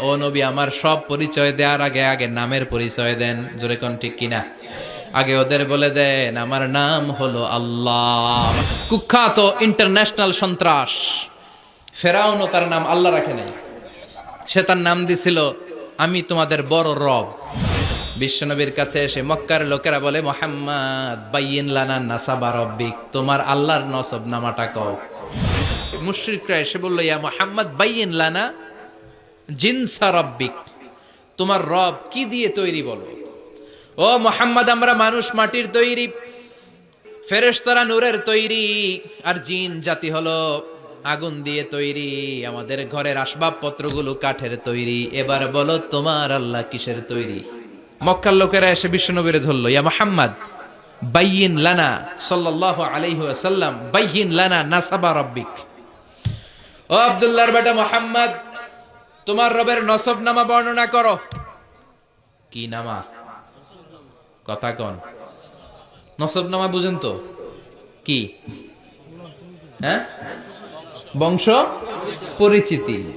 ও নবী, আমার সব পরিচয় দেওয়ার আগে আগে নামের পরিচয় দেন। জোরে কোন ঠিক কিনা? আগে ওদের বলে দেন, আমার নাম হলো আল্লাহ। কুখ্যাত ইন্টারন্যাশনাল সন্ত্রাস। ফেরাউনও তার নাম আল্লাহ রাখে নাই। সে তার নাম দিছিল, আমি তোমাদের বড় রব। বিশ্বনবীর কাছে এসে মক্কার লোকেরা বলে, মোহাম্মদ, বাইয়েন লানা নাসাবা রব্বিক, তোমার আল্লাহর নসব নামাটা কও। মুশরিকরা এসে বলল, ইয়া মোহাম্মদ, বাইয়েন লানা জিনসা রব্বিক। তোমার রব কি দিয়ে তৈরি বলো? ও মোহাম্মদ, আমরা মানুষ মাটির তৈরি, ফেরেশতারা নূরের তৈরি, আর জিন জাতি হলো আগুন দিয়ে তৈরি, আমাদের ঘরের আসবাবপত্রগুলো কাঠের তৈরি। এবার বলো, তোমার আল্লাহ কিসের তৈরি? মক্কার লোকেরা এসে বিশ্বনবীরে ধরলো, ইয়া মোহাম্মদ, বাইয়িন লানা সাল্লাল্লাহু আলাইহি ওয়াসাল্লাম, বাইয়িন লানা নাসাবা রব্বিক। ও আব্দুল্লাহর বেটা মোহাম্মদ তোমার রবের নসব নামা বর্ণনা করো। কি নামা? কথা কন। নসব নামা বুঝেন তো। কি? হ্যাঁ? বংশ? পরিচিতি।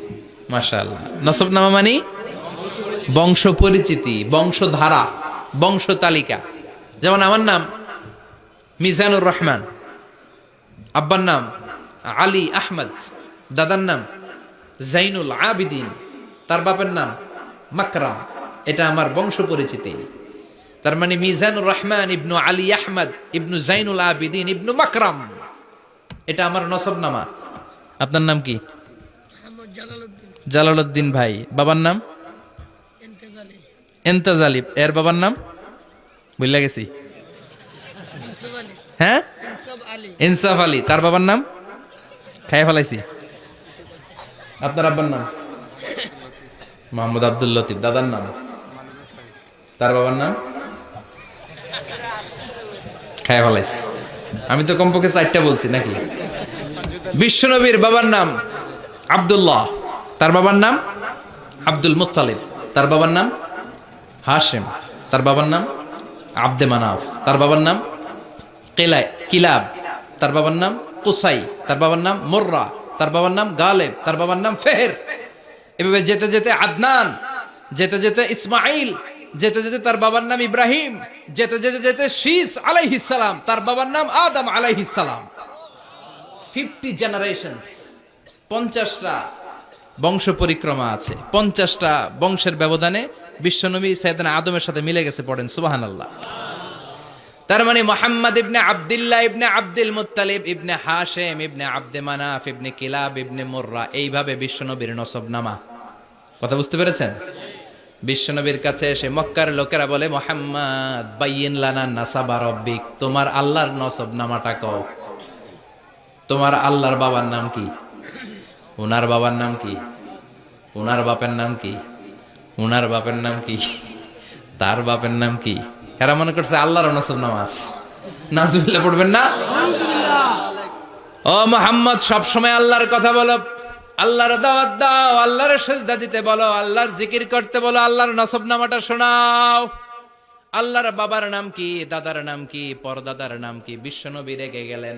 মাশাআল্লাহ। নসব নামা মানে? বংশ পরিচিতি, বংশধারা, বংশ তালিকা। যেমন আমার নাম, মিজানুর রহমান। আব্বার নাম, আলী আহমদ। দাদার নাম জাইনুল আবিদিন তার বাপের নাম মাকরাম। এটা আমার বংশ পরিচিতি। তার মানে মিজানুর রহমান ইবনু আলী আহমদ ইবনু জাইনুল আবিদিন ইবনু মাকরাম। এটা আমার নসব নামা আপনার নাম কি? জালালউদ্দিন। ভাই। বাবার নাম? এন্তাজ আলী। এর বাবার নাম? বুঝলা গেছি। হ্যাঁ? ইনসাফ আলী। তার বাবার নাম? খাই ফেলাইছি। আপনার আব্বার নাম? মোহাম্মদ আব্দুল লতিফ। দাদার নাম? তার বাবার নাম? খাই ফেলাইছি আমি তো কমপক্ষে চারটা বলছি, নাকি? বিশ্বনবীর বাবার নাম আব্দুল্লাহ। তার বাবার নাম আব্দুল মুত্তালিব। তার বাবার নাম হাশেম। তার বাবার নাম আব্দে মানাফ তার বাবার নাম কেলাই কিলাব। তার বাবার নাম কুসাই। তার বাবার নাম মোর্রা। তার বাবার নাম গালেব, তার বাবার নাম ফেহের। এভাবে যেতে যেতে আদনান, যেতে যেতে ইসমাইল যেতে যেতে তার বাবার নাম ইব্রাহিম, যেতে যেতে যেতে শীস আলাইহিসালাম তার বাবার নাম আদম আলাইহিসালাম ফিফটি জেনারেশনস, পঞ্চাশটা বংশ পরিক্রমা আছে। পঞ্চাশটা বংশের ব্যবধানে বিশ্বনবী সৈয়দান আদমের সাথে মিলে গেছে পড়েন সুবাহান আল্লাহ তার মানে মোহাম্মদ ইবনে আব্দুল্লাহ ইবনে আব্দুল মুত্তালিব, ইবনে হাশেম, ইবনে আব্দে মানাফ, ইবনে কিলাব, ইবনে মোর্রা, এইভাবে বিশ্বনবীর নসব নামা কথা বুঝতে পেরেছেন? বিশ্বনবীর কাছে এসে মক্কার লোকেরা বলে, মোহাম্মদ, বাইয়িন লানা নাসাবা রব্বিক, তোমার আল্লাহর নসব নামাটা কও। তোমার আল্লাহর বাবার নাম কি? ওনার বাবার নাম কি? ওনার বাপের নাম কি? ওনার বাপের নাম কি? তার বাপের নাম কি? এরা মনে করছে আল্লাহর নসব নামাজ। নাজুবিল্লাহ পড়বেন না? ও মোহাম্মদ, সবসময় আল্লাহর কথা বলো। আল্লাহর দাওয়াত দাও, আল্লাহর সেজদা দিতে বলো, আল্লাহর জিকির করতে বলো, আল্লাহর নসব নামাটা শোনাও। আল্লাহর বাবার নাম কি, দাদার নাম কি, পরদাদার নাম কি, বিশ্বনবী রেগে গেলেন।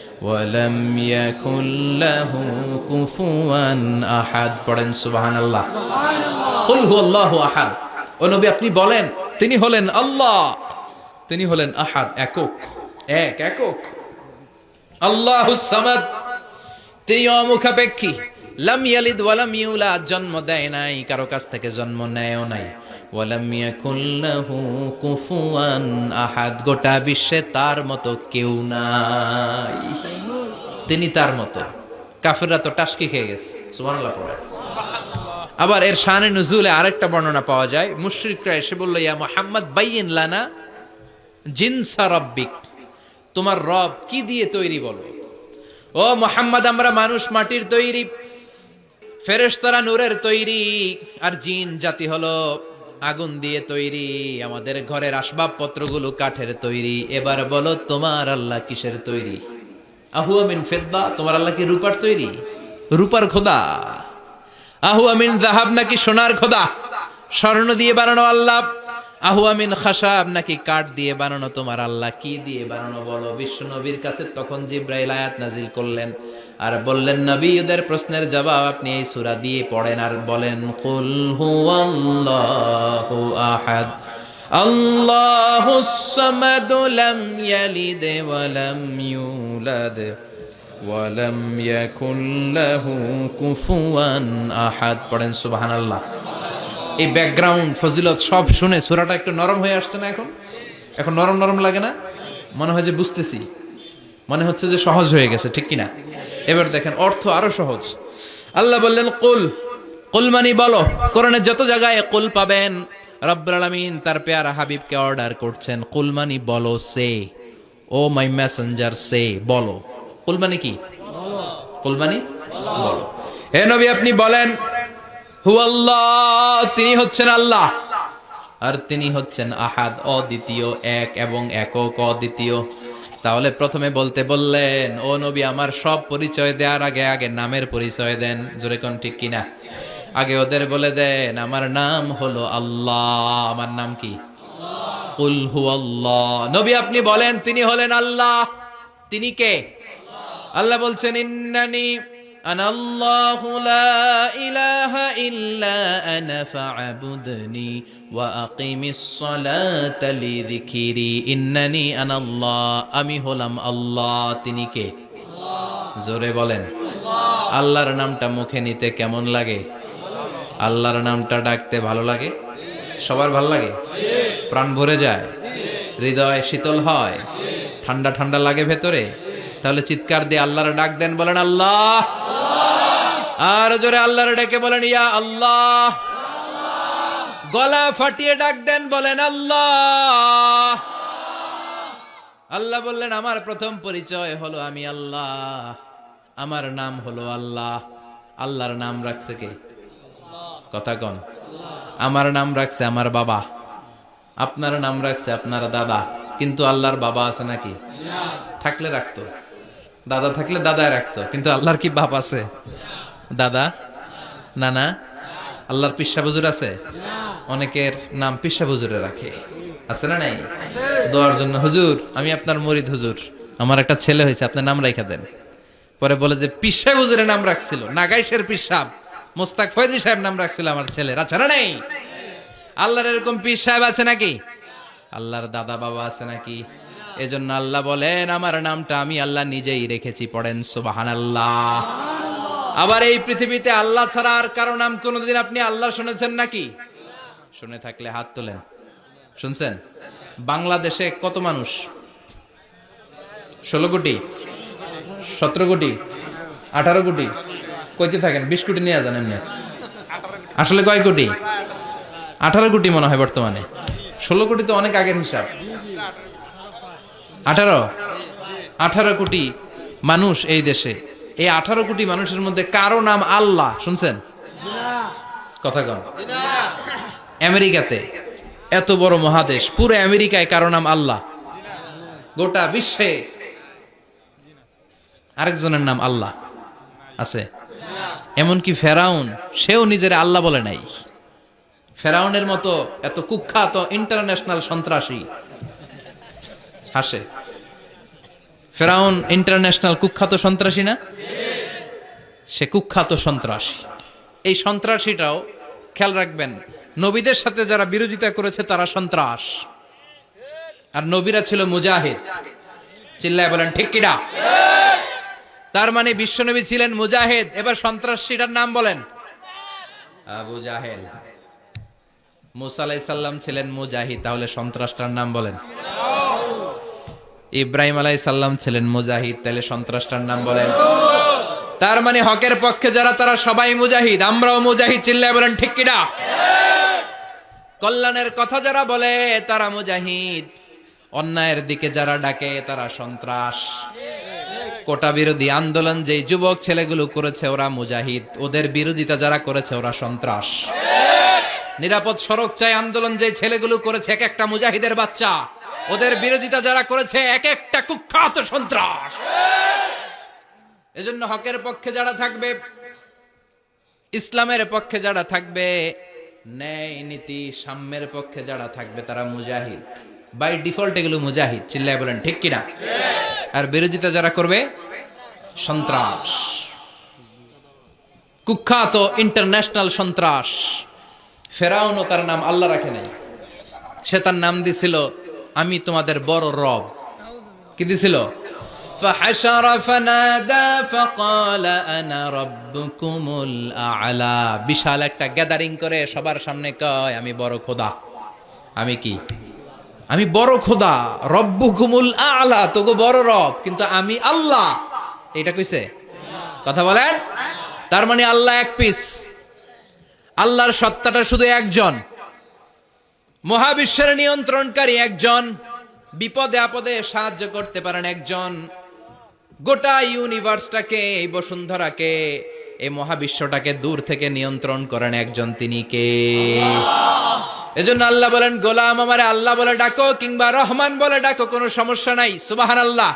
ওয়া লাম ইয়াকুল লাহু কুফুয়ান আহাদ পড়েন, সুবহানাল্লাহ। কুল হুয়াল্লাহু আহাদ ও নবী, আপনি বলেন, তিনি হলেন আল্লাহ। তিনি হলেন আহাদ, একক। এক, একক। আল্লাহ সামাদ। তিনি অমুখাপেক্ষী। লাম ইয়ালিদ ওয়ালাম ইউলাদ। জন্ম দেয় নাই, কারও কাছ থেকে জন্ম নেয়ও নাই। ওয়ালাম ইয়াকুল্লাহু আহাদ। গোটা বিশ্বে তার মতো কেউ নাই। তিনি তার মতো। কাফিররা তো টাসকি খেয়ে গেছে। সুবহানাল্লাহ পড়ে আবার এর শানে নজুলে আরেকটা বর্ণনা পাওয়া যায়। মুশরিকরা এসে বলল, ইয়া মুহাম্মদ, বাইয়িন লানা জিনসা রব্বিক। তোমার রব কি দিয়ে তৈরি বলো? ও মোহাম্মদ, আমরা মানুষ মাটির তৈরি। ফেরেশতারা নূরের তৈরি। আর জিন জাতি হলো আগুন দিয়ে তৈরি, আমাদের ঘরের আসবাবপত্রগুলো কাঠের তৈরি। এবার বলো, তোমার আল্লাহ কিসের তৈরি? আহু আমিন ফেদ্দা, তোমার আল্লাহ কি রূপার তৈরি? রূপার খোদা। আহু আমিন জাহাব নাকি সোনার খোদা? স্বর্ণ দিয়ে বানানো আল্লাহ। আহু আমিন খাসাব, নাকি কাঠ দিয়ে বানানো তোমার আল্লাহ? কি দিয়ে বানানো বলো? বিশ্ব নবীর কাছে তখন জিব্রাইল আয়াত নাজিল করলেন। আর বললেন, নবী, ওদের প্রশ্নের জবাব আপনি এই সূরা দিয়ে পড়েন আর বলেন, কুল আহাদ। আল্লাহুস সামাদ লাম ইয়ালিদ ওয়া ইউলাদ ওয়ালাম ইয়াকুন লাহু কুফুয়ান আহাদ। পড়েন সুবহানাল্লাহ। এই ব্যাকগ্রাউন্ড ফজিলত সব শুনে সূরাটা একটু নরম হয়ে আসছে না এখন? এখন নরম নরম লাগে না? মনে হয় যে বুঝতেছি। মনে হচ্ছে যে সহজ হয়ে গেছে, ঠিক কি না এবার দেখেন, অর্থ আরও সহজ। আল্লাহ বললেন, কুল কুল মানি বলো কোরআনের যত জায়গায় কুল পাবেন, রব্বুল আলামিন তার পেয়ারা হাবিবকে অর্ডার করছেন। কুল মানি বলো, সে। ও মাই মেসেঞ্জার, সে। বলো। কুল মানে কি? কুল মানে বলো। হে নবী, আপনি বলেন হু আল্লাহ, তিনি হচ্ছেন আল্লাহ। আর তিনি হচ্ছেন আহাদ, অদ্বিতীয়, এক এবং একক অদ্বিতীয়। তাহলে প্রথমে বলতে বললেন, ও নবী, আমার সব পরিচয় দেওয়ার আগে আগে নামের পরিচয় দেন। জোরে কোন ঠিক কিনা? আগে ওদের বলে দেন, আমার নাম হলো আল্লাহ। আমার নাম কি? নবী, আপনি বলেন, তিনি হলেন আল্লাহ। তিনি কে? আল্লাহ বলছেন, ইন্নানি ইলাহা ইল্লা আনা ফা'বুদনি ওয়া আকিমিস সালাতা লিযিকরি ইন্নানি আনা আল্লাহ আমি হলাম আল্লাহ। তিনি কে? জোরে বলেন। আল্লাহর নামটা মুখে নিতে কেমন লাগে? আল্লাহর নামটা ডাকতে ভালো লাগে? সবার ভালো লাগে? প্রাণ ভরে যায়? হৃদয় শীতল হয়? ঠান্ডা ঠান্ডা লাগে ভেতরে? তাহলে চিৎকার দিয়ে আল্লাহর ডাক দেন, বলেন আল্লাহ। আর জোরে আল্লাহর ডেকে বলেন, ইয়া আল্লাহ। গলা ফাটিয়ে ডাক দেন, বলেন আল্লাহ। আল্লাহ বললেন, আমার প্রথম পরিচয় হলো আমি আল্লাহ। আমার নাম হলো আল্লাহ। আল্লাহর নাম রাখছে কে? কথা কন। আমার নাম রাখছে আমার বাবা। আপনার নাম রাখছে আপনার দাদা। কিন্তু আল্লাহর বাবা আছে নাকি? থাকলে রাখতো। দাদা থাকলে দাদায় রাখতো, কিন্তু আল্লাহর কি বাপ আছে? দাদা? নানা? আল্লাহর পিসা বুজুর আছে? অনেকের নাম পিসা বুজুরে রাখে। আছে না নাই? দোয়ার জন্য, হুজুর, আমি আপনার মরিদ হুজুর। আমার একটা ছেলে হয়েছে, আপনার নাম রাখা দেন। পরে বলে যে, পিসা বুজুরের নাম রাখছিল, নাগাইশের পিসাব। মোস্তাক ফয়জি সাহেব নাম রাখছিল আমার ছেলের আচ্ছা না নাই? আল্লাহর এরকম পীর সাহেব আছে নাকি? আল্লাহর দাদা বাবা আছে নাকি? এজন্য আল্লাহ বলেন, আমার নামটা আমি আল্লাহ নিজেই রেখেছি, পড়েন সুবাহান আল্লাহ আবার এই পৃথিবীতে আল্লাহ ছাড়া আর কারও নাম কোনোদিন আপনি আল্লাহ শুনেছেন নাকি? শুনে থাকলে হাত তোলেন। শুনছেন? বাংলাদেশে কত মানুষ? ষোলো কোটি? সতেরো কোটি? আঠারো কোটি? কইতে থাকেন, বিশ কোটি নিয়ে জানেন এমনি। আসলে কয় কোটি? আঠারো কোটি মনে হয় বর্তমানে। ষোলো কোটি তো অনেক আগের হিসাব। আঠারো? আঠারো কোটি মানুষ এই দেশে। এই আঠারো কোটি মানুষের মধ্যে কারও নাম আল্লাহ, শুনছেন? কথা কন। আমেরিকাতে এত বড় মহাদেশ, পুরো আমেরিকায় কারও নাম আল্লাহ। গোটা বিশ্বে আরেকজনের নাম আল্লাহ আছে। এমনকি ফেরাউন, সেও নিজের আল্লাহ বলে নাই। ফেরাউনের মতো এত কুখ্যাত ইন্টারন্যাশনাল সন্ত্রাসী হাসে। ফেরাউন ইন্টারন্যাশনাল কুখ্যাত সন্ত্রাসী না? সে কুখ্যাত সন্ত্রাসী। এই সন্ত্রাসীটাও খেয়াল রাখবেন, নবীদের সাথে যারা বিরোধিতা করেছে তারা সন্ত্রাস। আর নবীরা ছিল মুজাহিদ। চিল্লায় বলেন, ঠিক কিনা তার মানে বিশ্বনবী ছিলেন মুজাহিদ। এবার সন্ত্রাসীটার নাম বলেন, আবু জাহেল। মুসা আলাইসাল্লাম ছিলেন মুজাহিদ। তাহলে সন্ত্রাসটার নাম বলেন ইব্রাহিম আলাই সাল্লাম ছিলেন মুজাহিদ, তাহলে সন্ত্রাসটার নাম বলেন। তার মানে হকের পক্ষে যারা, তারা সবাই মুজাহিদ, আমরাও মুজাহিদ, চিল্লায় বলেন, ঠিক কিনা? কল্যাণের কথা যারা বলে, তারা মুজাহিদ। অন্যায়ের দিকে যারা ডাকে, তারা সন্ত্রাস। কোটা বিরোধী আন্দোলন যে যুবক ছেলেগুলো করেছে, ওরা মুজাহিদ। ওদের বিরোধিতা যারা করেছে, ওরা সন্ত্রাস। নিরাপদ সড়ক চাই আন্দোলন যে ছেলেগুলো করেছে এক একটা মুজাহিদের বাচ্চা। ওদের বিরোধিতা যারা করেছে এক একটা কুখ্যাত সন্ত্রাস। এজন্য হকের পক্ষে যারা থাকবে, ইসলামের পক্ষে যারা থাকবে, ন্যায় নীতি সাম্যের পক্ষে যারা থাকবে তারা মুজাহিদ। বাই ডিফল্ট এগুলো মুজাহিদ, চিল্লায় বলেন, ঠিক কিনা? আর বিরোধিতা যারা করবে, সন্ত্রাস। কুখ্যাত ইন্টারন্যাশনাল সন্ত্রাস। ফেরাউনও তার নাম আল্লাহ রাখে নাই সে তার নাম দিছিল আমি তোমাদের বড় রব কি দিছিল فحشر فنادى فقال انا ربكم الاعلى বিশাল একটা গ্যাদারিং করে সবার সামনে কয় আমি বড় খোদা আমি কি আমি বড় খোদা রব্বুকুমুল আলা তোগো বড় রব কিন্তু আমি আল্লাহ এটা কইছে কথা বলেন তার মানে আল্লাহ এক পিস আল্লাহর সত্তাটা শুধু একজন। মহাবিশ্বের নিয়ন্ত্রণকারী একজন। বিপদে আপদে সাহায্য করতে পারেন একজন। গোটা ইউনিভার্সটাকে, এই বসুন্ধরাকে, এই মহাবিশ্বটাকে দূর থেকে নিয়ন্ত্রণ করেন একজন তিনি কে? এজন্য আল্লাহ বলেন, গোলাম আমারে আল্লাহ বলে ডাকো কিংবা রহমান বলে ডাকো, কোনো সমস্যা নাই। সুবাহান আল্লাহ।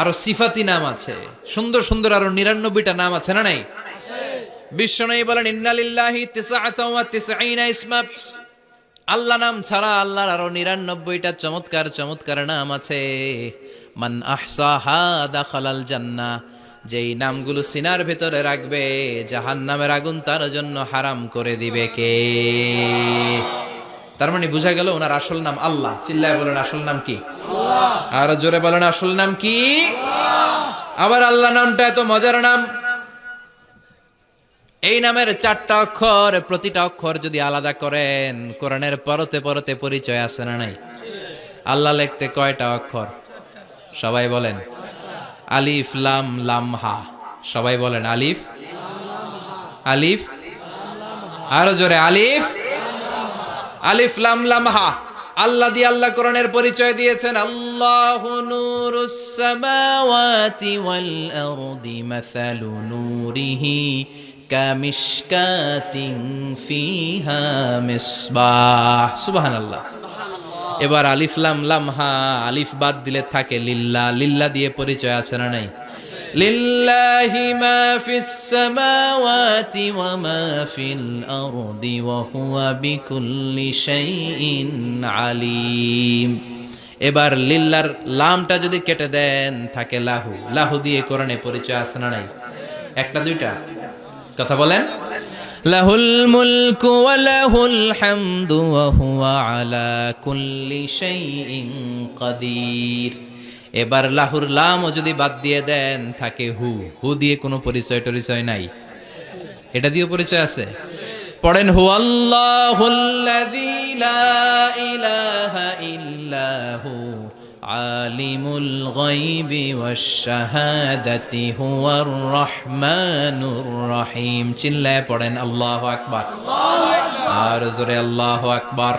আরও সিফাতি নাম আছে। সুন্দর সুন্দর আরও নিরানব্বইটা নাম আছে, না নাই? বিশ্ব নেই বলেন, ইন্নালিল্লাহি তিসঈনা ইসমা। আল্লাহ নাম ছাড়া আল্লাহর আরও নিরানব্বইটা চমৎকার চমৎকার নাম আছে। মান আহসাহা দাখালাল জান্নাহ, যেই নামগুলো সিনার ভেতরে রাখবে জাহান নামের আগুন তার জন্য হারাম করে দিবে কে? তার মানে বোঝা গেল ওনার আসল নাম আল্লাহ। চিল্লায় বলেন, আসল নাম কি? আর জোরে বলেন, আসল নাম কি? আবার আল্লাহ নামটা এত মজার নাম। এই নামের চারটা অক্ষর, প্রতিটা অক্ষর যদি আলাদা করেন, কোরআনের পরতে পরতে পরিচয় আছে না নাই? আল্লাহ লিখতে কয়টা অক্ষর? সবাই বলেন। আলিফ, লাম লাম, হা। সবাই বলেন, আলিফ? আলিফ? আরও জোরে, আলিফ? আলিফ, লাম লাম, হা। আল্লাহ দিয়ে আল্লাহ কোরআনের পরিচয় দিয়েছেন। আল্লাহ নূরুস সামাওয়াতি ওয়াল আরদি মাসালু নূরিহি কামিশকাতিন ফিহা মিসবাহ। সুবহানাল্লাহ। এবার আলিফ, লাম লাম, হা, আলিফ বাদ দিলে থাকে লিল্লা। লিল্লা দিয়ে পরিচয় আছে না নাই? লিল্লাহি মা ফিস সামাওয়াতি ওয়া মা ফিল আরদি ওয়া হুয়া বিকুল্লি আলিম। এবার লিল্লার লামটা যদি কেটে দেন, থাকে লাহু। লাহু দিয়ে কোরআনে পরিচয় আছে না নাই? একটা, দুইটা। কথা বলেন? লাহুল মুলকু ওয়া লাহুল হামদু ওয়া হুয়া আলা কুল্লি শাইইন কাদির। এবার লাহুর লামও যদি বাদ দিয়ে দেন, থাকে হু। হু দিয়ে কোনো পরিচয় টরিচয় নাই। এটা দিয়ে পরিচয় আছে। পড়েন হু ইল্লাহু আলিমুল গায়বি ওয়াশ শাহাদাতি হুয়ার রহমানুর রহিম। চিল্লায় পড়েন, আল্লাহু আকবার। আর জোরে, আল্লাহু আকবার।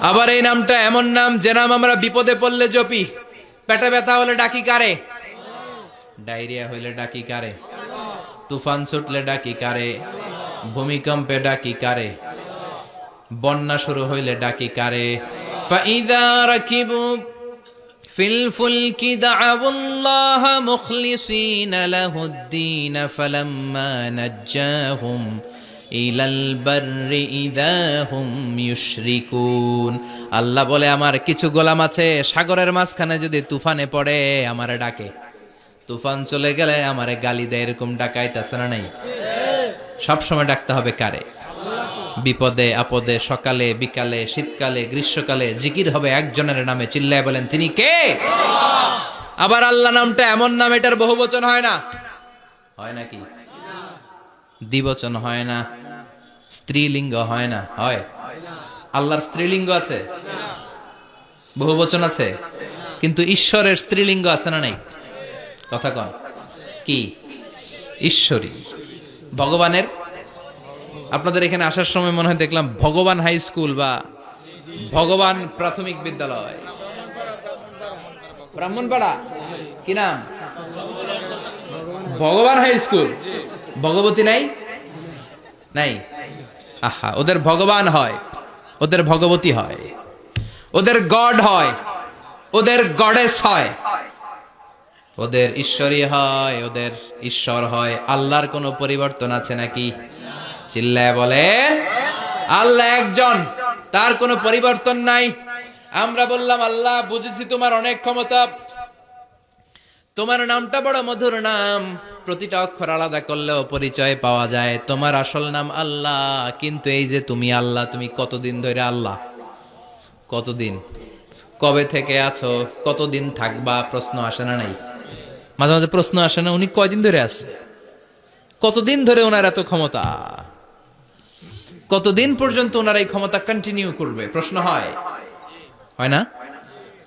আবার এই নামটা এমন নাম, যে নাম আমরা বিপদে পড়লে জপি। পেটে ব্যথা হলে ডাকি কারে? ডায়রিয়া হইলে ডাকি কারে? তুফান ছুটলে ডাকি কারে? ভূমিকম্পে ডাকি কারে? বন্যা শুরু হইলে ডাকি কারে? ফাইদা নাজ্জাহুম আল্লাহ বলে, আমার কিছু গোলাম আছে, সাগরের মাঝখানে যদি তুফানে পড়ে, আমারে ডাকে। তুফান চলে গেলে আমারে গালি দেয়, এরকম ডাকাইতেছে না নাই? সব সময় ডাকতে হবে কারে? বিপদে, আপদে, সকালে, বিকালে, শীতকালে, গ্রীষ্মকালে, জিকির হবে একজনের নামে, চিল্লায় বলেন, তিনি কে? আবার আল্লাহ নামটা এমন নাম, এটার বহু বচন হয় না? হয় নাকি দ্বিবচন হয় না, স্ত্রীলিঙ্গ হয় না, হয়? আল্লাহর স্ত্রীলিঙ্গ আছে? বহু বচন আছে? কিন্তু ঈশ্বরের স্ত্রীলিঙ্গ আছে না নাই? কথা কন। কি? ঈশ্বরী। ভগবানের? আপনাদের এখানে আসার সময় মনে হয় দেখলাম ভগবান হাই স্কুল বা ভগবান প্রাথমিক বিদ্যালয়। ব্রাহ্মণপাড়া? কি নাম? ভগবান হাই স্কুল। ভগবতী নাই? নাই। আহা, ওদের ভগবান হয়। ওদের ভগবতী হয়। ওদের গড হয়। ওদের গডেস হয়। ওদের ঈশ্বরী হয়, ওদের ঈশ্বর হয়। আল্লাহর কোনো পরিবর্তন আছে নাকি? চিল্লায় বলে, আল্লাহ একজন, তার কোনো পরিবর্তন নাই। আমরা বললাম, আল্লাহ, বুঝেছি তোমার অনেক ক্ষমতা। তোমার নামটা বড় মধুর নাম। প্রতিটা অক্ষর আলাদা করলেও পরিচয় পাওয়া যায়। তোমার আসল নাম আল্লাহ, কিন্তু এই যে তুমি আল্লাহ, তুমি কতদিন ধরে আল্লাহ? কতদিন? কবে থেকে আছো? কতদিন থাকবা? প্রশ্ন আসে না নাই? মাঝে মাঝে প্রশ্ন আসে না, উনি কয়দিন ধরে আছে? কতদিন ধরে ওনার এত ক্ষমতা? কতদিন পর্যন্ত ওনার এই ক্ষমতা কন্টিনিউ করবে? প্রশ্ন হয়। হয় না?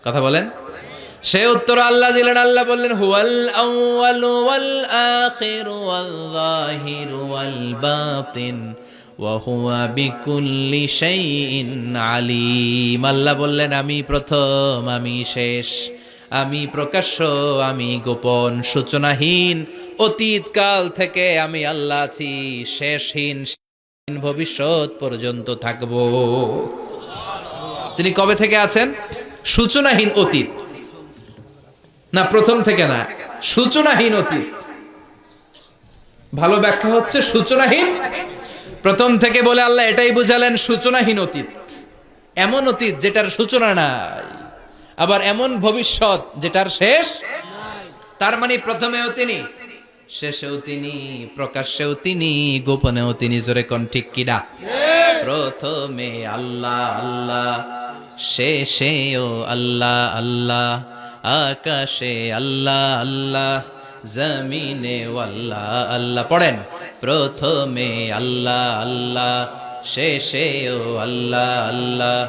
কথা বলেন? সে উত্তর আল্লাহ দিলেন, আল্লাহ বললেন, হুয়াল আউয়ালু ওয়াল আখিরু ওয়াল ওয়াল বাতিন ওয়া হুয়া বিকুল্লি শাইইন আলিম। আল্লাহ বললেন, আমি প্রথম, আমি শেষ, আমি প্রকাশ্য, আমি গোপন, সূচনাহীন, অতীত কাল থেকে আমি আল্লাহ আছি শেষহীন ভবিষ্যৎ পর্যন্ত থাকব। তিনি কবে থেকে আছেন? সূচনাহীন অতীত। না, প্রথম থেকে না। সূচনাহীন অতীত। ভালো ব্যাখ্যা হচ্ছে সূচনাহীন। প্রথম থেকে বলে আল্লাহ এটাই বুঝালেন সূচনাহীন অতীত। এমন অতীত যেটার সূচনা নাই। আবার এমন ভবিষ্যৎ যেটার শেষ তার মানে প্রথমেও তিনি, শেষেও তিনি, প্রকাশ্যেও তিনি, গোপনেও তিনি, জোরে কোন ঠিক কিনা প্রথমে আল্লাহ আল্লাহ, শেষেও আল্লাহ আল্লাহ আকাশে আল্লাহ আল্লাহ, জমিনে আল্লাহ আল্লাহ। পড়েন, প্রথমে আল্লাহ আল্লাহ শেষে ও আল্লাহ আল্লাহ।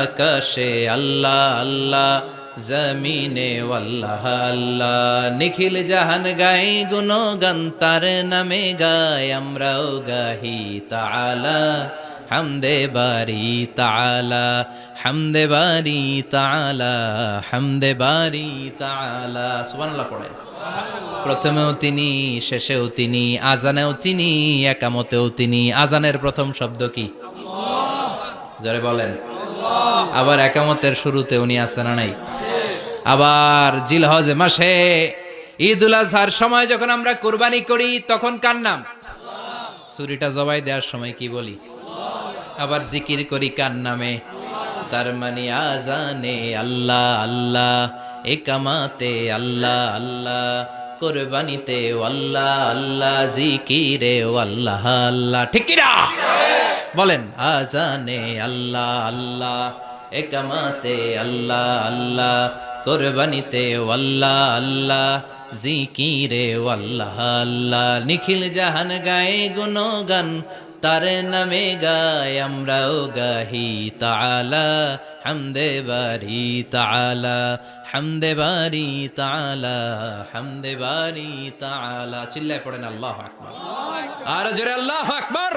আকাশে আল্লাহ আল্লাহ, জমিনে আল্লাহ আল্লাহ। নিখিল জাহান গাই গুণগান, তার নামে গায় আমরাও গাহি তালা হামদে বারি তাআলা। হামদে বারি তালা হামদে বারি তালা সুবহানাল্লাহ পড়ে প্রথমেও তিনি, শেষেও তিনি, আজানেও তিনি, একামতেও তিনি। আজানের প্রথম শব্দ কি? জরে বলেন। আবার একামতের শুরুতে উনি আছেন না নাই? আবার জিলহজ মাসে ঈদ উল আজহার সময় যখন আমরা কোরবানি করি, তখন কার নাম? ছুরিটা জবাই দেওয়ার সময় কি বলি? আবার জিকির করি কার নামে? তার মানে আজানে আল্লাহ আল্লাহ একামাতে আল্লাহ আল্লাহ, কোরবানিতে আল্লাহ আল্লাহ, জিকিরে আল্লাহ আল্লাহ। ঠিক বলেন, আজানে আল্লাহ আল্লাহ একামাতে আল্লাহ আল্লাহ, কোরবানিতে আল্লাহ আল্লাহ, জিকিরে আল্লাহ আল্লাহ। নিখিল জাহান গায়ে গুণগান তার নামে গায় আমরাও গাহি তালা হামদে বারি তালা হামদে বারি তালা হামদে বারি তালা চিল্লায় পড়েন আল্লাহ আকবর। আর জোরে আল্লাহ আকবার।